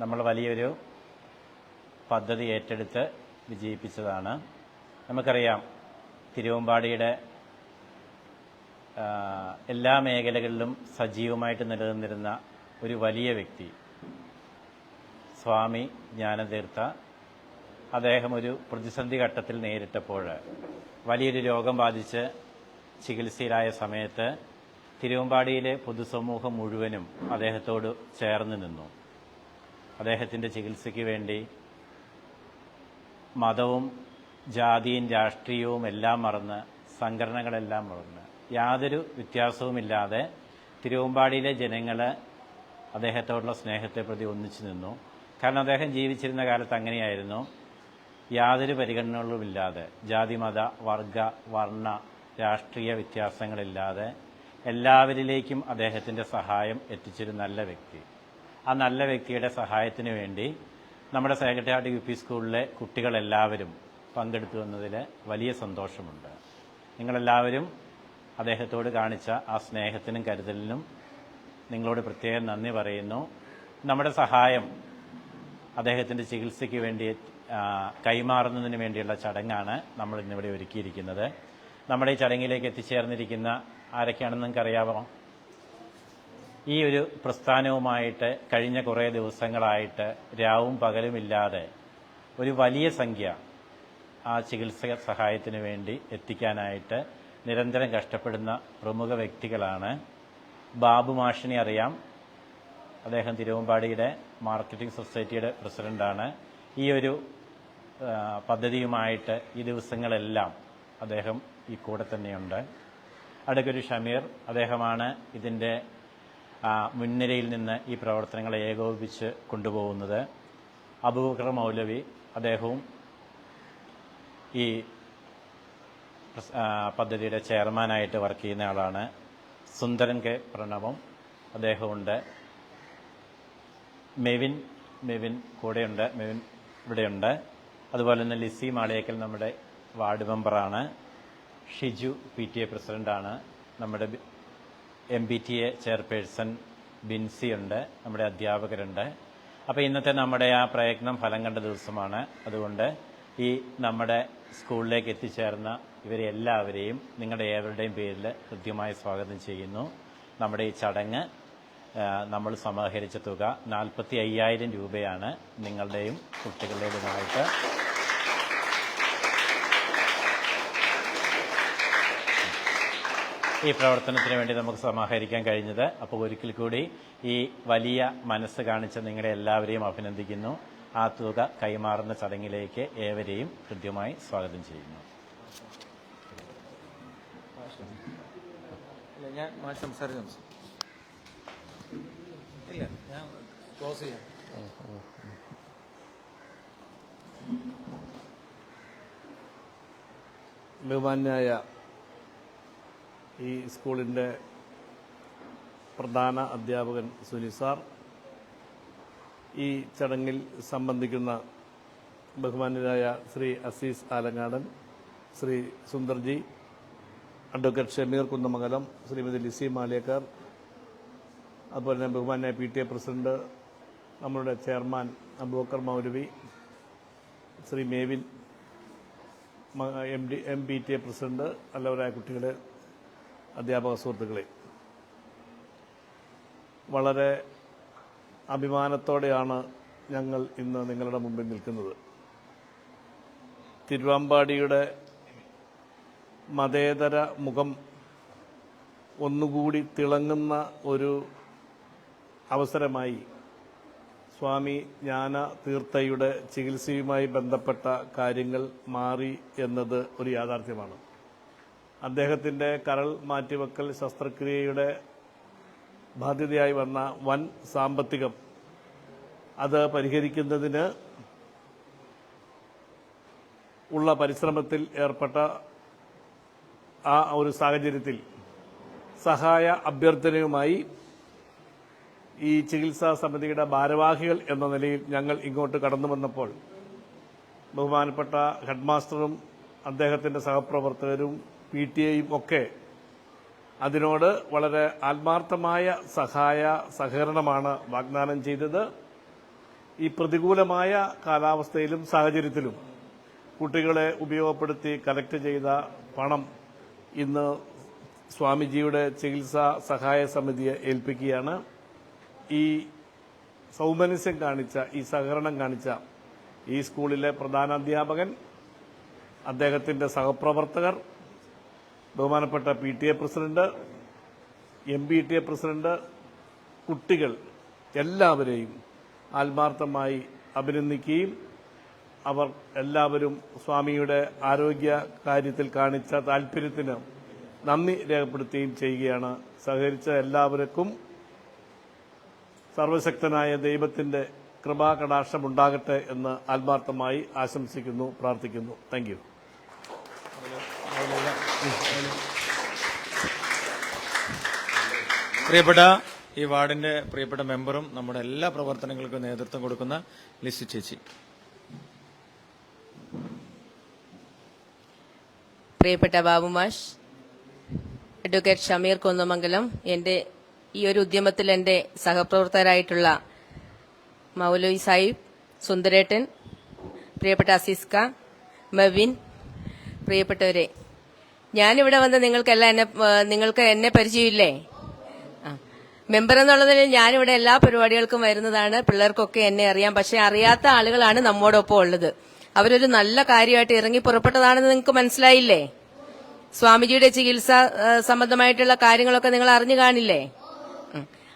നമ്മൾ വലിയൊരു പദ്ധതി ഏറ്റെടുത്ത് വിജയിപ്പിച്ചതാണ്. നമുക്കറിയാം തിരുവമ്പാടിയുടെ എല്ലാ മേഖലകളിലും സജീവമായിട്ട് നിലനിന്നിരുന്ന ഒരു വലിയ വ്യക്തി സ്വാമി ജ്ഞാനതീർത്ഥ അദ്ദേഹം ഒരു പ്രതിസന്ധി ഘട്ടത്തിൽ നേരിട്ടപ്പോൾ വലിയൊരു രോഗം ബാധിച്ച് ചികിത്സയിലായ സമയത്ത് തിരുവമ്പാടിയിലെ പൊതുസമൂഹം മുഴുവനും അദ്ദേഹത്തോട് ചേർന്ന് നിന്നു. അദ്ദേഹത്തിന്റെ ചികിത്സയ്ക്ക് വേണ്ടി മതവും ജാതിയും രാഷ്ട്രീയവും എല്ലാം മറന്ന് സംഘടനകളെല്ലാം മറന്ന് യാതൊരു വ്യത്യാസവുമില്ലാതെ തിരുവമ്പാടിയിലെ ജനങ്ങൾ അദ്ദേഹത്തോടുള്ള സ്നേഹത്തെ പ്രതി ഒന്നിച്ചു നിന്നു. കാരണം അദ്ദേഹം ജീവിച്ചിരുന്ന കാലത്ത് അങ്ങനെയായിരുന്നു. യാതൊരു പരിഗണനകളുമില്ലാതെ ജാതി മത വർഗ വർണ രാഷ്ട്രീയ വ്യത്യാസങ്ങളില്ലാതെ എല്ലാവരിലേക്കും അദ്ദേഹത്തിന്റെ സഹായം എത്തിച്ചൊരു നല്ല വ്യക്തി. ആ നല്ല വ്യക്തിയുടെ സഹായത്തിന് വേണ്ടി നമ്മുടെ സെക്രട്ടേറിയറ്റ് യു പി സ്കൂളിലെ കുട്ടികളെല്ലാവരും പങ്കെടുത്തു എന്നതിൽ വലിയ സന്തോഷമുണ്ട്. നിങ്ങളെല്ലാവരും അദ്ദേഹത്തോട് കാണിച്ച ആ സ്നേഹത്തിനും കരുതലിനും നിങ്ങളോട് പ്രത്യേകം നന്ദി പറയുന്നു. നമ്മുടെ സഹായം അദ്ദേഹത്തിന്റെ ചികിത്സയ്ക്ക് വേണ്ടി കൈമാറുന്നതിന് വേണ്ടിയുള്ള ചടങ്ങാണ് നമ്മൾ ഇന്നിവിടെ ഒരുക്കിയിരിക്കുന്നത്. നമ്മുടെ ഈ ചടങ്ങിലേക്ക് എത്തിച്ചേർന്നിരിക്കുന്ന ആരൊക്കെയാണെന്ന് നിങ്ങൾക്ക് അറിയാമോ ഈ ഒരു പ്രസ്ഥാനവുമായിട്ട് കഴിഞ്ഞ കുറേ ദിവസങ്ങളായിട്ട് രാവും പകലുമില്ലാതെ ഒരു വലിയ സംഖ്യ ആ ചികിത്സ സഹായത്തിന് വേണ്ടി എത്തിക്കാനായിട്ട് നിരന്തരം കഷ്ടപ്പെടുന്ന പ്രമുഖ വ്യക്തികളാണ്. ബാബു മാഷിനെ അറിയാം. അദ്ദേഹം തിരുവമ്പാടിയുടെ മാർക്കറ്റിംഗ് സൊസൈറ്റിയുടെ പ്രസിഡന്റാണ്. ഈ ഒരു പദ്ധതിയുമായിട്ട് ഈ ദിവസങ്ങളെല്ലാം അദ്ദേഹം ഈ കൂടെ തന്നെയുണ്ട്. അടുക്കൊരു ഷമീർ അദ്ദേഹമാണ് ഇതിന്റെ മുൻനിരയിൽ നിന്ന് ഈ പ്രവർത്തനങ്ങളെ ഏകോപിപ്പിച്ച് കൊണ്ടുപോകുന്നത് അബൂബക്കർ മൗലവി അദ്ദേഹവും ഈ പദ്ധതിയുടെ ചെയർമാനായിട്ട് വർക്ക് ചെയ്യുന്ന ആളാണ്. സുന്ദരൻ കെ. പ്രണവം അദ്ദേഹമുണ്ട് മെവിൻ മെവിൻ കൂടെയുണ്ട് മെവിൻ ഇവിടെയുണ്ട്. അതുപോലെ തന്നെ ലിസി മാളിയേക്കൽ നമ്മുടെ വാർഡ് മെമ്പറാണ്. ഷിജു പി ടി എ പ്രസിഡന്റാണ്. നമ്മുടെ M B T A chairperson Binsy ഉണ്ട് നമ്മുടെ അധ്യാപകരുണ്ട്. അപ്പോൾ ഇന്നത്തെ നമ്മുടെ ആ പ്രയത്നം ഫലം കണ്ട ദിവസമാണ്. അതുകൊണ്ട് ഈ നമ്മുടെ സ്കൂളിലേക്ക് എത്തിച്ചേർന്ന ഇവരെ എല്ലാവരെയും നിങ്ങളുടെ ഏവരുടെയും പേരിൽ ഹൃദ്യമായി സ്വാഗതം ചെയ്യുന്നു. നമ്മുടെ ഈ ചടങ്ങ് നമ്മൾ സമാഹരിച്ച തുക നാൽപ്പത്തി അയ്യായിരം രൂപയാണ് നിങ്ങളുടെയും കുട്ടികളുടേതുമായിട്ട് ഈ പ്രവർത്തനത്തിന് വേണ്ടി നമുക്ക് സമാഹരിക്കാൻ കഴിഞ്ഞത്. അപ്പോൾ ഒരിക്കൽ കൂടി ഈ വലിയ മനസ്സ് കാണിച്ച നിങ്ങളെ എല്ലാവരെയും അഭിനന്ദിക്കുന്നു. ആ തുക കൈമാറുന്ന ചടങ്ങിലേക്ക് ഏവരെയും കൃത്യമായി സ്വാഗതം ചെയ്യുന്നു. ഞാൻ ബഹുമാന്യായ ഈ സ്കൂളിന്റെ പ്രധാന അധ്യാപകൻ സുനി സാർ ഈ ചടങ്ങിൽ സംബന്ധിക്കുന്ന ബഹുമാന്യരായ ശ്രീ അസീസ് ആലങ്ങാടൻ ശ്രീ സുന്ദർജി അഡ്വക്കേറ്റ് ഷമീർ കുന്നമംഗലം ശ്രീമതി ലിസി മാലേക്കർ അതുപോലെ തന്നെ ബഹുമാന്യ പി ടി എ പ്രസിഡന്റ് നമ്മളുടെ chairman Aboobacker Moulavi Shri Mevin M D M P T A president നല്ലവരായ കുട്ടികളെ അധ്യാപക സുഹൃത്തുക്കളെ വളരെ അഭിമാനത്തോടെയാണ് ഞങ്ങൾ ഇന്ന് നിങ്ങളുടെ മുമ്പിൽ നിൽക്കുന്നത്. തിരുവാമ്പാടിയുടെ മതേതര മുഖം ഒന്നുകൂടി തിളങ്ങുന്ന ഒരു അവസരമായി സ്വാമി ജ്ഞാന തീർത്ഥയുടെ ചികിത്സയുമായി ബന്ധപ്പെട്ട കാര്യങ്ങൾ മാറി എന്നത് ഒരു യാഥാർത്ഥ്യമാണ്. അദ്ദേഹത്തിന്റെ കരൾ മാറ്റിവെക്കൽ ശസ്ത്രക്രിയയുടെ ബാധ്യതയായി വന്ന വൻ സാമ്പത്തികം. അത് പരിഹരിക്കുന്നതിന് ഉള്ള പരിശ്രമത്തിൽ ഏർപ്പെട്ട ആ ഒരു സാഹചര്യത്തിൽ സഹായ അഭ്യർത്ഥനയുമായി ഈ ചികിത്സാ സമിതിയുടെ ഭാരവാഹികൾ എന്ന നിലയിൽ ഞങ്ങൾ ഇങ്ങോട്ട് കടന്നു വന്നപ്പോൾ ബഹുമാനപ്പെട്ട ഹെഡ്മാസ്റ്ററും അദ്ദേഹത്തിന്റെ സഹപ്രവർത്തകരും പി ടി എയും ഒക്കെ അതിനോട് വളരെ ആത്മാർത്ഥമായ സഹായ സഹകരണമാണ് വാഗ്ദാനം ചെയ്തത്. ഈ പ്രതികൂലമായ കാലാവസ്ഥയിലും സാഹചര്യത്തിലും കുട്ടികളെ ഉപയോഗപ്പെടുത്തി കലക്ട് ചെയ്ത പണം ഇന്ന് സ്വാമിജിയുടെ ചികിത്സാ സഹായ സമിതിയെ ഏൽപ്പിക്കുകയാണ്. ഈ സൗമനസ്യം കാണിച്ച ഈ സഹകരണം കാണിച്ച ഈ സ്കൂളിലെ പ്രധാനാധ്യാപകൻ അദ്ദേഹത്തിന്റെ സഹപ്രവർത്തകർ ബഹുമാനപ്പെട്ട P T A president M P T A president കുട്ടികൾ എല്ലാവരെയും ആത്മാർത്ഥമായി അഭിനന്ദിക്കുകയും അവർ എല്ലാവരും സ്വാമിയുടെ ആരോഗ്യ കാര്യത്തിൽ കാണിച്ച താല്പര്യത്തിന് നന്ദി രേഖപ്പെടുത്തുകയും ചെയ്യുകയാണ്. സഹകരിച്ച എല്ലാവർക്കും സർവശക്തനായ ദൈവത്തിന്റെ കൃപാകടാക്ഷമുണ്ടാകട്ടെ എന്ന് ആത്മാർത്ഥമായി ആശംസിക്കുന്നു പ്രാർത്ഥിക്കുന്നു. താങ്ക് പ്രിയപ്പെട്ട ഈ വാർഡിന്റെ പ്രിയപ്പെട്ട മെമ്പറും നമ്മുടെ എല്ലാ പ്രവർത്തനങ്ങൾക്കും നേതൃത്വം കൊടുക്കുന്ന ലിസി ചേച്ചി. പ്രിയപ്പെട്ട ബാബുമാഷ് അഡ്വക്കേറ്റ് ഷമീർ കുന്നമംഗലം എന്റെ ഈ ഒരു ഉദ്യമത്തിൽ എന്റെ സഹപ്രവർത്തകരായിട്ടുള്ള മൗലവി സാഹിബ് സുന്ദരേട്ടൻ പ്രിയപ്പെട്ട അസിസ്ക മെവിൻ പ്രിയപ്പെട്ടവരെ ഞാനിവിടെ വന്ന് നിങ്ങൾക്കെല്ലാം എന്നെ നിങ്ങൾക്ക് എന്നെ പരിചയമില്ലേ? മെമ്പർ എന്നുള്ളതിൽ ഞാനിവിടെ എല്ലാ പരിപാടികൾക്കും വരുന്നതാണ്. പിള്ളേർക്കൊക്കെ എന്നെ അറിയാം. പക്ഷെ അറിയാത്ത ആളുകളാണ് നമ്മോടൊപ്പം ഉള്ളത്. അവരൊരു നല്ല കാര്യമായിട്ട് ഇറങ്ങി പുറപ്പെട്ടതാണെന്ന് നിങ്ങൾക്ക് മനസ്സിലായില്ലേ? സ്വാമിജിയുടെ ചികിത്സ സംബന്ധമായിട്ടുള്ള കാര്യങ്ങളൊക്കെ നിങ്ങൾ അറിഞ്ഞു കാണില്ലേ.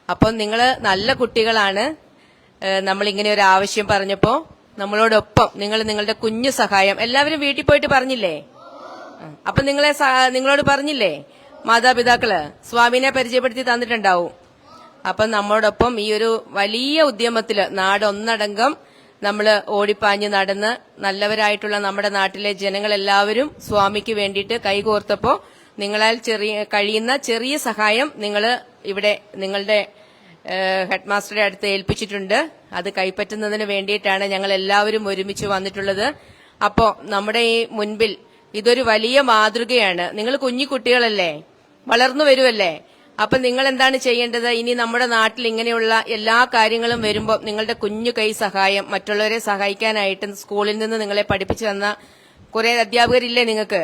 അപ്പം നിങ്ങൾ നല്ല കുട്ടികളാണ്. നമ്മളിങ്ങനെ ഒരു ആവശ്യം പറഞ്ഞപ്പോ നമ്മളോടൊപ്പം നിങ്ങൾ നിങ്ങളുടെ കുഞ്ഞു സഹായം എല്ലാവരും വീട്ടിൽ പോയിട്ട് പറഞ്ഞില്ലേ. അപ്പൊ നിങ്ങളെ നിങ്ങളോട് പറഞ്ഞില്ലേ? മാതാപിതാക്കൾ സ്വാമിനെ പരിചയപ്പെടുത്തി തന്നിട്ടുണ്ടാവും. അപ്പൊ നമ്മോടൊപ്പം ഈ ഒരു വലിയ ഉദ്യമത്തിൽ നാടൊന്നടങ്കം നമ്മൾ ഓടിപ്പാഞ്ഞ് നടന്ന് നല്ലവരായിട്ടുള്ള നമ്മുടെ നാട്ടിലെ ജനങ്ങളെല്ലാവരും സ്വാമിക്ക് വേണ്ടിയിട്ട് കൈകോർത്തപ്പോ നിങ്ങളാൽ ചെറിയ കഴിയുന്ന ചെറിയ സഹായം നിങ്ങൾ ഇവിടെ നിങ്ങളുടെ ഹെഡ് മാസ്റ്ററുടെ അടുത്ത് ഏൽപ്പിച്ചിട്ടുണ്ട്. അത് കൈപ്പറ്റുന്നതിന് വേണ്ടിയിട്ടാണ് ഞങ്ങൾ എല്ലാവരും ഒരുമിച്ച് വന്നിട്ടുള്ളത്. അപ്പോ നമ്മുടെ ഈ മുൻപിൽ ഇതൊരു വലിയ മാതൃകയാണ്. നിങ്ങൾ കുഞ്ഞു കുട്ടികളല്ലേ? വളർന്നു വരുമല്ലേ അപ്പൊ നിങ്ങൾ എന്താണ് ചെയ്യേണ്ടത്? ഇനി നമ്മുടെ നാട്ടിൽ ഇങ്ങനെയുള്ള എല്ലാ കാര്യങ്ങളും വരുമ്പോൾ നിങ്ങളുടെ കുഞ്ഞു കൈ സഹായം മറ്റുള്ളവരെ സഹായിക്കാനായിട്ട് സ്കൂളിൽ നിന്ന് നിങ്ങളെ പഠിപ്പിച്ചു തന്ന കുറെ അധ്യാപകരില്ലേ നിങ്ങൾക്ക്?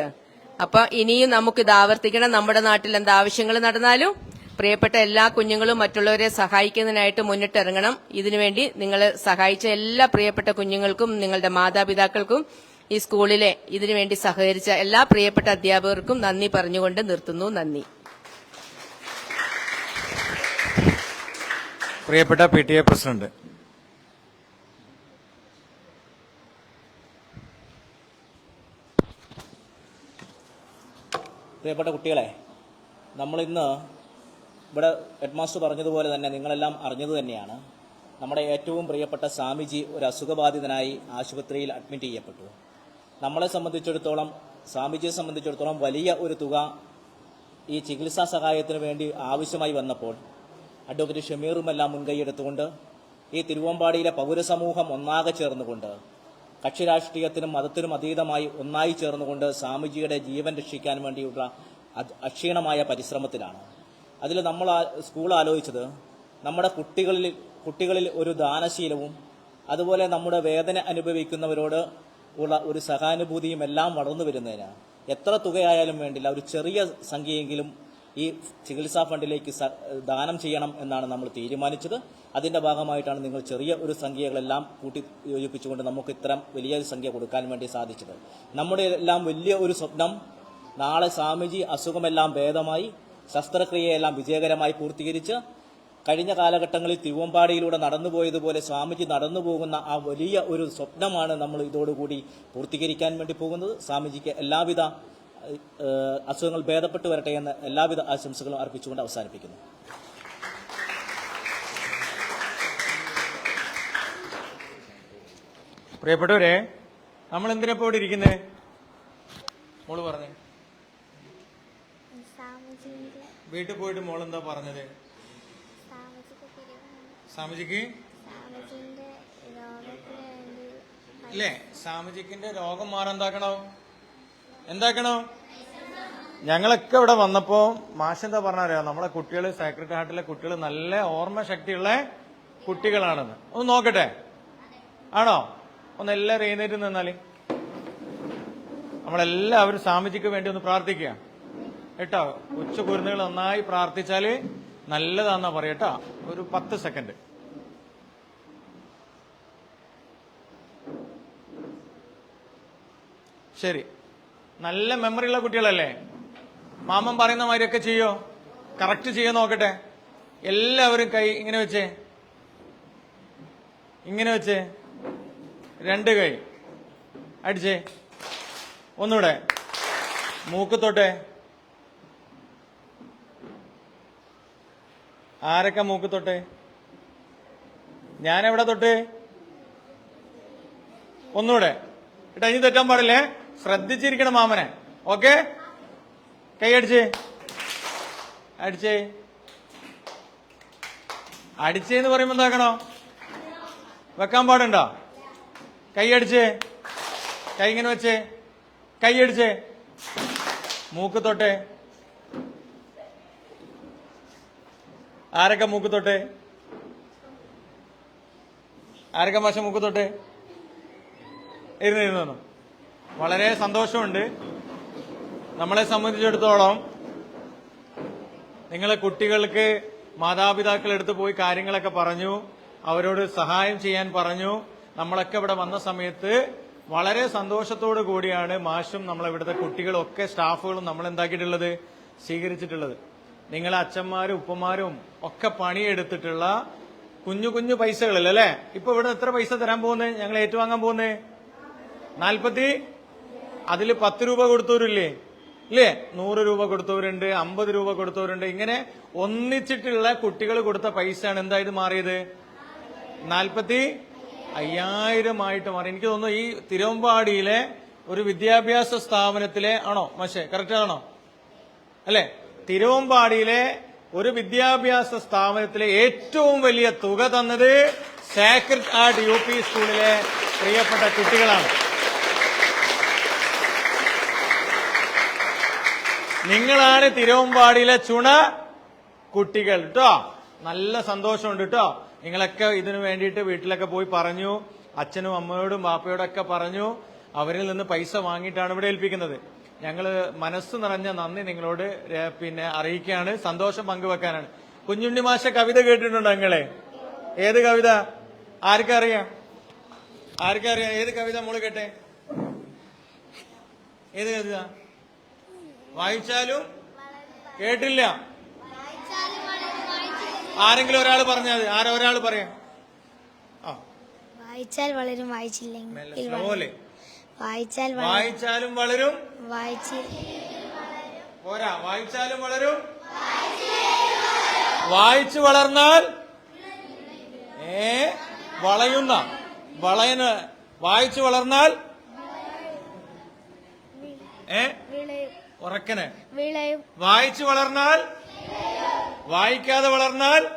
അപ്പൊ ഇനിയും നമുക്ക് ഇത് ആവർത്തിക്കണം. നമ്മുടെ നാട്ടിൽ എന്ത് ആവശ്യങ്ങൾ നടന്നാലും പ്രിയപ്പെട്ട എല്ലാ കുഞ്ഞുങ്ങളും മറ്റുള്ളവരെ സഹായിക്കുന്നതിനായിട്ട് മുന്നിട്ടിറങ്ങണം. ഇതിനുവേണ്ടി നിങ്ങൾ സഹായിച്ച എല്ലാ പ്രിയപ്പെട്ട കുഞ്ഞുങ്ങൾക്കും നിങ്ങളുടെ മാതാപിതാക്കൾക്കും ഈ സ്കൂളിലെ ഇതിനുവേണ്ടി സഹകരിച്ച എല്ലാ പ്രിയപ്പെട്ട അധ്യാപകർക്കും നന്ദി പറഞ്ഞുകൊണ്ട് നിർത്തുന്നു. നന്ദി. പ്രിയപ്പെട്ട പി ടി എ പ്രസിഡന്റ് പ്രിയപ്പെട്ട കുട്ടികളെ നമ്മളിന്ന് ഇവിടെ ഹെഡ്മാസ്റ്റർ പറഞ്ഞതുപോലെ തന്നെ നിങ്ങളെല്ലാം അറിഞ്ഞത് തന്നെയാണ്. നമ്മുടെ ഏറ്റവും പ്രിയപ്പെട്ട സ്വാമിജി ഒരു അസുഖബാധിതനായി ആശുപത്രിയിൽ അഡ്മിറ്റ് ചെയ്യപ്പെട്ടു. നമ്മളെ സംബന്ധിച്ചിടത്തോളം സ്വാമിജിയെ സംബന്ധിച്ചിടത്തോളം വലിയ ഒരു തുക ഈ ചികിത്സാ സഹായത്തിന് വേണ്ടി ആവശ്യമായി വന്നപ്പോൾ അഡ്വക്കേറ്റ് ഷമീറുമെല്ലാം മുൻകൈയെടുത്തുകൊണ്ട് ഈ തിരുവമ്പാടിയിലെ പൗരസമൂഹം ഒന്നാകെ ചേർന്നുകൊണ്ട് കക്ഷി രാഷ്ട്രീയത്തിനും മതത്തിനും അതീതമായി ഒന്നായി ചേർന്നുകൊണ്ട് സ്വാമിജിയുടെ ജീവൻ രക്ഷിക്കാൻ വേണ്ടിയുള്ള അക്ഷീണമായ പരിശ്രമത്തിലാണ്. അതിൽ നമ്മൾ സ്കൂൾ ആലോചിച്ചത് നമ്മുടെ കുട്ടികളിൽ കുട്ടികളിൽ ഒരു ദാനശീലവും അതുപോലെ നമ്മുടെ വേദന അനുഭവിക്കുന്നവരോട് ഉള്ള ഒരു സഹാനുഭൂതിയും എല്ലാം വളർന്നു വരുന്നതിനാണ് എത്ര തുകയായാലും വേണ്ടില്ല ഒരു ചെറിയ സംഖ്യയെങ്കിലും ഈ ചികിത്സാ ഫണ്ടിലേക്ക് ദാനം ചെയ്യണം എന്നാണ് നമ്മൾ തീരുമാനിച്ചത്. അതിന്റെ ഭാഗമായിട്ടാണ് നിങ്ങൾ ചെറിയ ഒരു സംഖ്യകളെല്ലാം കൂട്ടി യോജിപ്പിച്ചുകൊണ്ട് നമുക്ക് ഇത്തരം വലിയ സംഖ്യ കൊടുക്കാൻ വേണ്ടി സാധിച്ചത്. നമ്മുടെ എല്ലാം വലിയ ഒരു സ്വപ്നം നാളെ സ്വാമിജി അസുഖമെല്ലാം ഭേദമായി ശസ്ത്രക്രിയയെല്ലാം വിജയകരമായി പൂർത്തീകരിച്ച് കഴിഞ്ഞ കാലഘട്ടങ്ങളിൽ തിരുവമ്പാടിയിലൂടെ നടന്നുപോയതുപോലെ സ്വാമിജി നടന്നു പോകുന്ന ആ വലിയ ഒരു സ്വപ്നമാണ് നമ്മൾ ഇതോടുകൂടി പൂർത്തീകരിക്കാൻ വേണ്ടി പോകുന്നത്. സ്വാമിജിക്ക് എല്ലാവിധ അസുഖങ്ങൾ ഭേദപ്പെട്ടു വരട്ടെ എന്ന് എല്ലാവിധ ആശംസകളും അർപ്പിച്ചുകൊണ്ട് അവസാനിപ്പിക്കുന്നു. പ്രിയപ്പെട്ടവരെ നമ്മൾ എന്തിനാ ഇവിടെ ഇരിക്കുന്നേ? മോൾ പറഞ്ഞേ. വീട്ടിൽ പോയിട്ട് മോൾ എന്താ പറഞ്ഞത്? വേണ്ടി ഇല്ലേ? സാമജിക്കിന്റെ രോഗം മാറാൻ എന്താക്കണോ? എന്താക്കണോ ഞങ്ങളൊക്കെ ഇവിടെ വന്നപ്പോ മാഷെന്താ പറഞ്ഞറിയോ? നമ്മളെ കുട്ടികൾ സൈക്രട്ട് ഹാർട്ടിലെ കുട്ടികൾ നല്ല ഓർമ്മ ശക്തിയുള്ള കുട്ടികളാണെന്ന്. ഒന്ന് നോക്കട്ടെ. ആണോ? ഒന്ന് എല്ലാവരും എഴുന്നേറ്റ് നിന്നാൽ. നമ്മളെല്ലാവരും സാമജിക്ക് വേണ്ടി ഒന്ന് പ്രാർത്ഥിക്കുക. കേട്ടോ? ഉച്ച കുരുന്നുകൾ നന്നായി പ്രാർത്ഥിച്ചാൽ നല്ലതാന്നാ പറയട്ടോ. ഒരു പത്ത് സെക്കൻഡ്. ശരി. നല്ല മെമ്മറി ഉള്ള കുട്ടികളല്ലേ? മാമൻ പറയുന്ന മാതിരിയൊക്കെ ചെയ്യോ? കറക്റ്റ് ചെയ്യോ നോക്കട്ടെ. എല്ലാവരും കൈ ഇങ്ങനെ വെച്ചേ. ഇങ്ങനെ വെച്ചേ. രണ്ട് കൈ. അടിച്ചേ. ഒന്നുകൂടെ. മൂക്ക് തൊട്ടെ. ആരൊക്കെ മൂക്ക് തൊട്ടെ? ഞാൻ എവിടെ തൊട്ട്? ഒന്നുകൂടെ കേട്ടോ ഇനി തെറ്റാൻ പാടില്ലേ? ശ്രദ്ധിച്ചിരിക്കണം മാമനെ. ഓക്കെ? കൈ അടിച്ചേ. അടിച്ചേ. അടിച്ചേന്ന് പറയുമ്പോ എന്താക്കണോ? വെക്കാൻ പാടുണ്ടോ? കൈ അടിച്ചേ. കൈ ഇങ്ങനെ വെച്ചേ. കൈ അടിച്ചേ. മൂക്ക് തൊട്ടെ. ആരൊക്കെ മൂക്ക് തൊട്ടെ? ആരൊക്കെ മാഷ മൂക്ക് തൊട്ടെ? ഇരുന്ന് ഇരുന്നു വളരെ സന്തോഷമുണ്ട്. നമ്മളെ സംബന്ധിച്ചിടത്തോളം നിങ്ങളെ കുട്ടികൾക്ക് മാതാപിതാക്കൾ എടുത്ത് പോയി കാര്യങ്ങളൊക്കെ പറഞ്ഞു അവരോട് സഹായം ചെയ്യാൻ പറഞ്ഞു. നമ്മളൊക്കെ ഇവിടെ വന്ന സമയത്ത് വളരെ സന്തോഷത്തോടു കൂടിയാണ് മാഷും നമ്മളെ ഇവിടുത്തെ കുട്ടികളും ഒക്കെ സ്റ്റാഫുകളും നമ്മൾ എന്താക്കിയിട്ടുള്ളത് സ്വീകരിച്ചിട്ടുള്ളത്. നിങ്ങളെ അച്ഛന്മാരും ഉപ്പമാരും ഒക്കെ പണിയെടുത്തിട്ടുള്ള കുഞ്ഞു കുഞ്ഞു പൈസകളിൽ അല്ലേ? ഇപ്പൊ ഇവിടെ എത്ര പൈസ തരാൻ പോകുന്നത് ഞങ്ങൾ ഏറ്റുവാങ്ങാൻ പോകുന്നേ? നാൽപ്പത്തി? അതിൽ പത്ത് രൂപ കൊടുത്തവരില്ലേ? ഇല്ലേ? നൂറ് രൂപ കൊടുത്തവരുണ്ട് അമ്പത് രൂപ കൊടുത്തവരുണ്ട്. ഇങ്ങനെ ഒന്നിച്ചിട്ടുള്ള കുട്ടികൾ കൊടുത്ത പൈസയാണ് എന്തായത് മാറിയത്? നാൽപ്പത്തി? അയ്യായിരമായിട്ട് മാറി. എനിക്ക് തോന്നുന്നു ഈ തിരുവമ്പാടിയിലെ ഒരു വിദ്യാഭ്യാസ സ്ഥാപനത്തിലെ ആണോ? മഷേ കറക്റ്റ് ആണോ? അല്ലെ? തിരുവമ്പാടിയിലെ ഒരു വിദ്യാഭ്യാസ സ്ഥാപനത്തിലെ ഏറ്റവും വലിയ തുക തന്നത് സാക്രഡ് ആർട്ട് യു പി സ്കൂളിലെ പ്രിയപ്പെട്ട കുട്ടികളാണ്. നിങ്ങളാണ് തിരുവമ്പാടിയിലെ ചുണ കുട്ടികൾ. കേട്ടോ നല്ല സന്തോഷമുണ്ട് കേട്ടോ നിങ്ങളൊക്കെ ഇതിനു വേണ്ടിയിട്ട് വീട്ടിലൊക്കെ പോയി പറഞ്ഞു. അച്ഛനും അമ്മയോടും ബാപ്പയോടൊക്കെ പറഞ്ഞു. അവരിൽ നിന്ന് പൈസ വാങ്ങിയിട്ടാണ് ഇവിടെ ഏൽപ്പിക്കുന്നത്. ഞങ്ങൾ മനസ്സ് നിറഞ്ഞ നന്ദി നിങ്ങളോട് പിന്നെ അറിയിക്കുകയാണ്. സന്തോഷം പങ്കുവെക്കാനാണ്. കുഞ്ഞുണ്ണി മാഷ കവിത കേട്ടിട്ടുണ്ടോ നിങ്ങളെ? ഏത് കവിത? ആർക്കറിയാം? ആർക്കറിയാം? ഏത് കവിത മോൾ കേട്ടെ? ഏത് കവിത? വായിച്ചാലും കേട്ടില്ല. ആരെങ്കിലും ഒരാൾ പറഞ്ഞാൽ മതി. ആരോ ഒരാൾ പറയാം? വായിച്ചാൽ വളരും വായിച്ചില്ലെങ്കിൽ വായിച്ചാൽ വായിച്ചാലും വളരും വായിച്ച്. പോരാ വായിച്ചാലും വളരും. വായിച്ചു വളർന്നാൽ ഏ വളയുന്ന വളയന് വായിച്ചു വളർന്നാൽ ഏ ഉറക്കന് ഉറക്കനെ. വിളയും. വായിച്ചു വളർന്നാൽ വായിക്കാതെ വളർന്നാൽ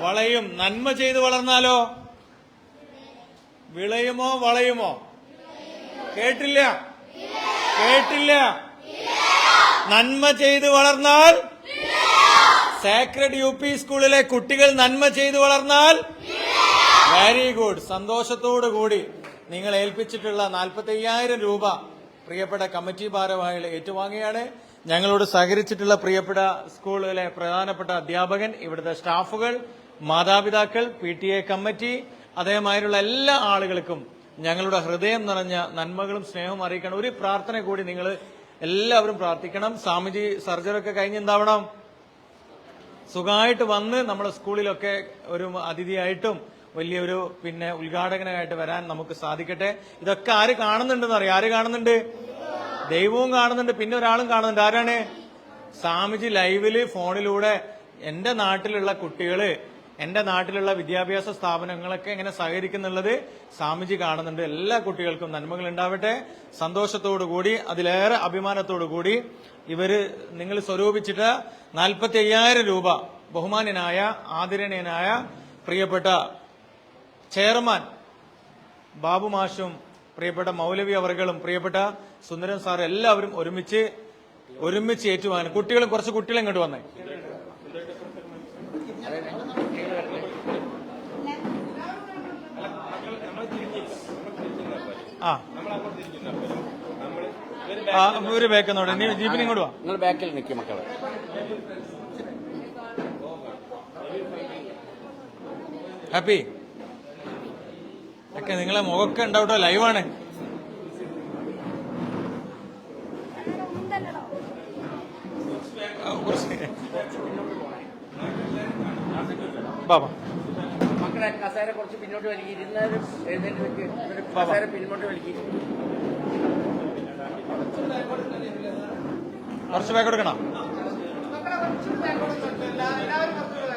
വളയും. നന്മ ചെയ്ത് വളർന്നാലോ? വിളയുമോ വളയുമോ? കേട്ടില്ല. കേട്ടില്ല. നന്മ ചെയ്ത് വളർന്നാൽ സാക്രഡ് യു പി സ്കൂളിലെ കുട്ടികൾ നന്മ ചെയ്ത് വളർന്നാൽ വെരി ഗുഡ് സന്തോഷത്തോടു കൂടി നിങ്ങൾ ഏൽപ്പിച്ചിട്ടുള്ള നാൽപ്പത്തി അയ്യായിരം രൂപ പ്രിയപ്പെട്ട കമ്മിറ്റി ഭാരവാഹികൾ ഏറ്റുവാങ്ങിയാണ് ഞങ്ങളോട് സഹകരിച്ചിട്ടുള്ള പ്രിയപ്പെട്ട സ്കൂളിലെ പ്രധാനപ്പെട്ട അധ്യാപകൻ ഇവിടുത്തെ സ്റ്റാഫുകൾ മാതാപിതാക്കൾ പി കമ്മിറ്റി അതേമാതിരിയുള്ള എല്ലാ ആളുകൾക്കും ഞങ്ങളുടെ ഹൃദയം നിറഞ്ഞ നന്മകളും സ്നേഹവും അറിയിക്കണം ഒരു പ്രാർത്ഥന കൂടി നിങ്ങൾ എല്ലാവരും പ്രാർത്ഥിക്കണം. സ്വാമിജി സർജറി ഒക്കെ കഴിഞ്ഞ് എന്താവണം? സുഖമായിട്ട് വന്ന് നമ്മുടെ സ്കൂളിലൊക്കെ ഒരു അതിഥിയായിട്ടും വലിയൊരു പിന്നെ ഉദ്ഘാടകനായിട്ട് വരാൻ നമുക്ക് സാധിക്കട്ടെ. ഇതൊക്കെ ആര് കാണുന്നുണ്ടെന്ന് അറിയാം. ആര് കാണുന്നുണ്ട്? ദൈവവും കാണുന്നുണ്ട്. പിന്നെ ഒരാളും കാണുന്നുണ്ട്. ആരാണ്? സ്വാമിജി ലൈവിൽ ഫോണിലൂടെ എന്റെ നാട്ടിലുള്ള കുട്ടികൾ എന്റെ നാട്ടിലുള്ള വിദ്യാഭ്യാസ സ്ഥാപനങ്ങളൊക്കെ എങ്ങനെ സഹകരിക്കുന്നുള്ളത് സ്വാമിജി കാണുന്നുണ്ട്. എല്ലാ കുട്ടികൾക്കും നന്മകൾ ഉണ്ടാവട്ടെ. സന്തോഷത്തോടു കൂടി അതിലേറെ അഭിമാനത്തോടു കൂടി ഇവർ നിങ്ങൾ സ്വരൂപിച്ചിട്ട് നാൽപ്പത്തി അയ്യായിരം രൂപ ബഹുമാനനായ ആദരണീയനായ പ്രിയപ്പെട്ട ചെയർമാൻ ബാബു മാഷും പ്രിയപ്പെട്ട മൗലവി അവർകളും പ്രിയപ്പെട്ട സുന്ദരൻ സാർ എല്ലാവരും ഒരുമിച്ച് ഒരുമിച്ച് ഏറ്റുവാങ്ങാൻ കുട്ടികളും കുറച്ച് കുട്ടികളും ഇങ്ങോട്ട് വന്നേ. ആ. ഒരു ബേക്കെന്നോട് നീ ജീപ്പിന് ഇങ്ങോട്ട് വാ. നിങ്ങൾ ബാക്കിൽ നിൽക്കും മക്കളെ. ഹാപ്പി ഒക്കെ നിങ്ങളെ മുഖമൊക്കെ ഉണ്ടാവട്ടോ ലൈവാണ് ബാബാ പിന്നോട്ട് വലിക്കും ഇരുന്നാലും എഴുന്നേറ്റ് വെക്ക് എന്നിട്ട് കസേര പിന്നോട്ട് വലിക്കും കുറച്ച് ബാക്ക് കൊടുക്കണം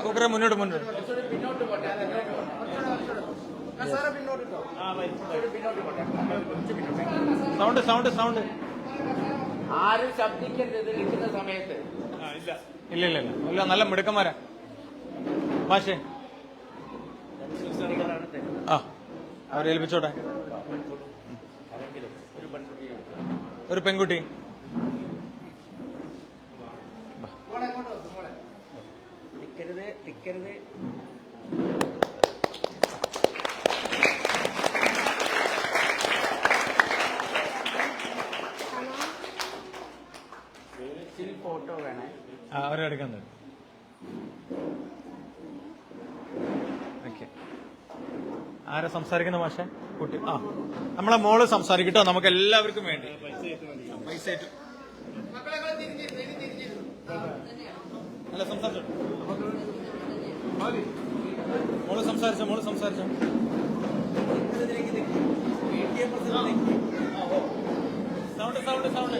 കുക്കറെ മുന്നോട്ട് മുന്നോട്ട്. സൗണ്ട് സൗണ്ട് സൗണ്ട് ആരും ശബ്ദിക്കരുത് നിൽക്കുന്ന സമയത്ത്. ഇല്ല. ഇല്ല ഇല്ല നല്ല മിടുക്കന്മാരാ. മാഷേ. ആ അവരെ ഏൽപ്പിച്ചോട്ടെ? ഒരു പെൺകുട്ടി. ഫോട്ടോ വേണേ. ആ അവരെടുക്കാൻ തരും ഓക്കെ ആരാ സംസാരിക്കുന്ന ഭാഷ കുട്ടി. ആ. നമ്മളെ മോൾ സംസാരിക്കട്ടോ. നമുക്ക് എല്ലാവർക്കും വേണ്ടി. പൈസ. അല്ല സംസാരിച്ചോ? മോൾ സംസാരിച്ചോ? മോൾ സംസാരിച്ചോ? സൗണ്ട് സൗണ്ട് സൗണ്ട്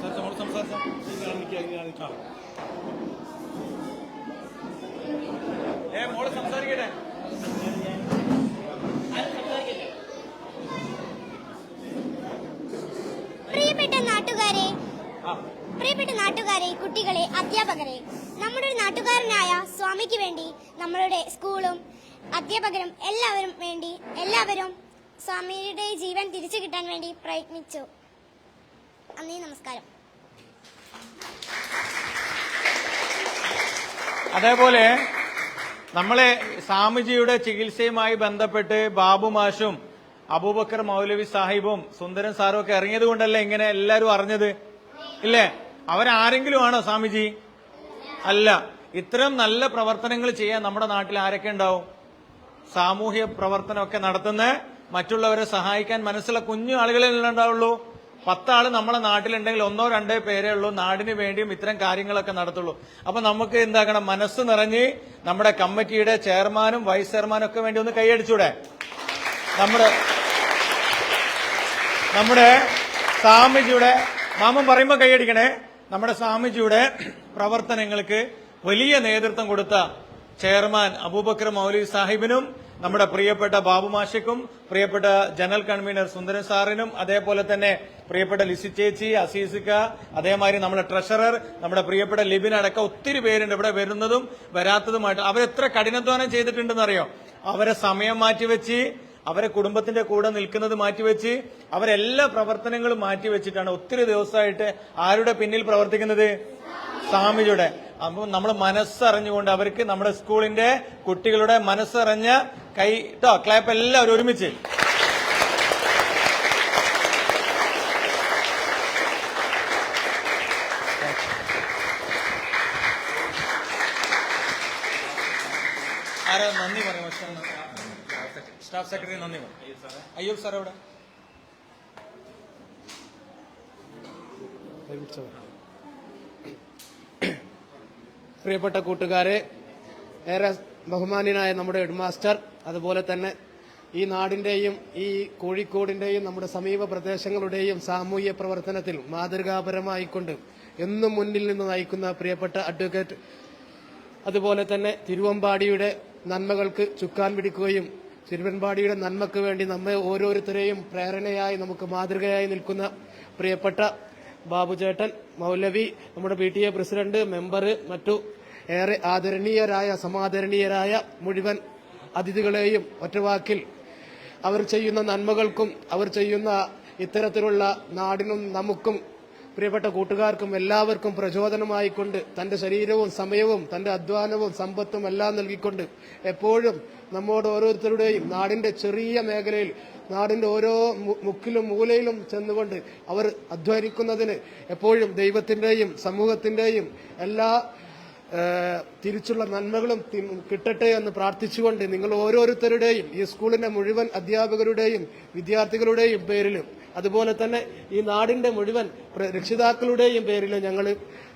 സംസാരിച്ചോ? മോൾ സംസാരിച്ചോ? സംസാരിക്കട്ടെ? പ്രിയപ്പെട്ട നാട്ടുകാരെ പ്രിയപ്പെട്ട നാട്ടുകാരെ കുട്ടികളെ അധ്യാപകരെ നമ്മുടെ ഒരു നാട്ടുകാരനായ സ്വാമിക്ക് വേണ്ടി നമ്മളുടെ സ്കൂളും അധ്യാപകരും എല്ലാവരും വേണ്ടി എല്ലാവരും സ്വാമിയുടെ ജീവൻ തിരിച്ചു കിട്ടാൻ വേണ്ടി പ്രയത്നിച്ചു. നന്ദി നമസ്കാരം. അതേപോലെ നമ്മളെ സ്വാമിജിയുടെ ചികിത്സയുമായി ബന്ധപ്പെട്ട് ബാബു മാഷും അബൂബക്കർ മൗലവി സാഹിബും സുന്ദരൻ സാറും ഒക്കെ ഇറങ്ങിയത് കൊണ്ടല്ലേ ഇങ്ങനെ എല്ലാരും അറിഞ്ഞത്? ഇല്ലേ? അവരാരെങ്കിലും ആണോ സ്വാമിജി? അല്ല. ഇത്തരം നല്ല പ്രവർത്തനങ്ങൾ ചെയ്യാൻ നമ്മുടെ നാട്ടിൽ ആരൊക്കെ ഉണ്ടാവും? സാമൂഹ്യ പ്രവർത്തനമൊക്കെ നടത്തുന്ന മറ്റുള്ളവരെ സഹായിക്കാൻ മനസ്സുള്ള കുഞ്ഞു ആളുകളെ ഉണ്ടാവുള്ളൂ. പത്താൾ നമ്മളെ നാട്ടിലുണ്ടെങ്കിൽ ഒന്നോ രണ്ടോ പേരേ ഉള്ളൂ. നാടിന് വേണ്ടിയും ഇത്തരം കാര്യങ്ങളൊക്കെ നടത്തുള്ളൂ. അപ്പൊ നമുക്ക് എന്താക്കണം? മനസ്സ് നിറഞ്ഞ് നമ്മുടെ കമ്മിറ്റിയുടെ ചെയർമാനും വൈസ് ചെയർമാനും ഒക്കെ വേണ്ടി ഒന്ന് കൈയടിച്ചൂടെ? നമ്മുടെ നമ്മുടെ സ്വാമിജിയുടെ മാമൻ പറയുമ്പോ കൈയടിക്കണേ. നമ്മുടെ സ്വാമിജിയുടെ പ്രവർത്തനങ്ങൾക്ക് വലിയ നേതൃത്വം കൊടുത്ത ചെയർമാൻ അബൂബക്കർ മൗലവി സാഹിബിനും നമ്മുടെ പ്രിയപ്പെട്ട ബാബു മാഷിക്കും പ്രിയപ്പെട്ട ജനറൽ കൺവീനർ സുന്ദരൻ സാറിനും അതേപോലെ തന്നെ പ്രിയപ്പെട്ട ലിസി ചേച്ചി അസീസിക്ക അതേമാതിരി നമ്മുടെ ട്രഷറർ നമ്മുടെ പ്രിയപ്പെട്ട ലിബിൻ അടക്കം ഒത്തിരി പേരുണ്ട് ഇവിടെ വരുന്നതും വരാത്തതുമായിട്ട്. അവരെത്ര കഠിനാധ്വാനം ചെയ്തിട്ടുണ്ടെന്ന് അറിയോ അവരെ സമയം മാറ്റിവെച്ച് അവരെ കുടുംബത്തിന്റെ കൂടെ നിൽക്കുന്നത് മാറ്റിവെച്ച് അവരെല്ലാ പ്രവർത്തനങ്ങളും മാറ്റിവെച്ചിട്ടാണ് ഒത്തിരി ദിവസമായിട്ട് ആരുടെ പിന്നിൽ പ്രവർത്തിക്കുന്നത്? സ്വാമിജിയുടെ അപ്പൊ നമ്മൾ മനസ്സറിഞ്ഞുകൊണ്ട് അവർക്ക് നമ്മുടെ സ്കൂളിന്റെ കുട്ടികളുടെ മനസ്സറിഞ്ഞ കൈ കേട്ടോ ക്ലാപ്പ് എല്ലാവരും ഒരുമിച്ച്. ആരാ? നന്ദി പറയും. സ്റ്റാഫ് സെക്രട്ടറി നന്ദി പറയും. അയ്യൂബ് സാർ എവിടെ? പ്രിയപ്പെട്ട കൂട്ടുകാരെ ഏറെ ബഹുമാന്യനായ നമ്മുടെ ഹെഡ്മാസ്റ്റർ അതുപോലെ തന്നെ ഈ നാടിന്റെയും ഈ കോഴിക്കോടിന്റെയും നമ്മുടെ സമീപ പ്രദേശങ്ങളുടെയും സാമൂഹ്യ പ്രവർത്തനത്തിൽ മാതൃകാപരമായിക്കൊണ്ട് എന്നും മുന്നിൽ നിന്ന് നയിക്കുന്ന പ്രിയപ്പെട്ട അഡ്വക്കേറ്റ് അതുപോലെ തന്നെ തിരുവമ്പാടിയുടെ നന്മകൾക്ക് ചുക്കാൻ പിടിക്കുകയും തിരുവമ്പാടിയുടെ നന്മക്ക് വേണ്ടി നമ്മെ ഓരോരുത്തരെയും പ്രേരണയായി നമുക്ക് മാതൃകയായി നിൽക്കുന്ന പ്രിയപ്പെട്ട ബാബുചേട്ടൻ മൗലവി നമ്മുടെ P T A president member മറ്റു ഏറെ ആദരണീയരായ സമാദരണീയരായ മുഴുവൻ അതിഥികളെയും ഒറ്റവാക്കിൽ അവർ ചെയ്യുന്ന നന്മകൾക്കും അവർ ചെയ്യുന്ന ഇത്തരത്തിലുള്ള നാടിനും നമുക്കും പ്രിയപ്പെട്ട കൂട്ടുകാർക്കും എല്ലാവർക്കും പ്രചോദനമായിക്കൊണ്ട് തന്റെ ശരീരവും സമയവും തന്റെ അധ്വാനവും സമ്പത്തും എല്ലാം നൽകിക്കൊണ്ട് എപ്പോഴും നമ്മോട് ഓരോരുത്തരുടെയും നാടിന്റെ ചെറിയ മേഖലയിൽ നാടിന്റെ ഓരോ മുക്കിലും മൂലയിലും ചെന്നുകൊണ്ട് അവർ അധ്വാനിക്കുന്നതിന് എപ്പോഴും ദൈവത്തിന്റെയും സമൂഹത്തിന്റെയും എല്ലാ തിരിച്ചുള്ള നന്മകളും കിട്ടട്ടെ എന്ന് പ്രാർത്ഥിച്ചുകൊണ്ട് നിങ്ങൾ ഓരോരുത്തരുടെയും ഈ സ്കൂളിന്റെ മുഴുവൻ അധ്യാപകരുടെയും വിദ്യാർത്ഥികളുടെയും പേരിലും അതുപോലെ തന്നെ ഈ നാടിന്റെ മുഴുവൻ രക്ഷിതാക്കളുടെയും പേരിലും ഞങ്ങൾ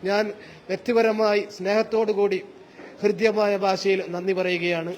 ഞാൻ വ്യക്തിപരമായി സ്നേഹത്തോടു കൂടി ഹൃദ്യമായ ഭാഷയിൽ നന്ദി പറയുകയാണ്.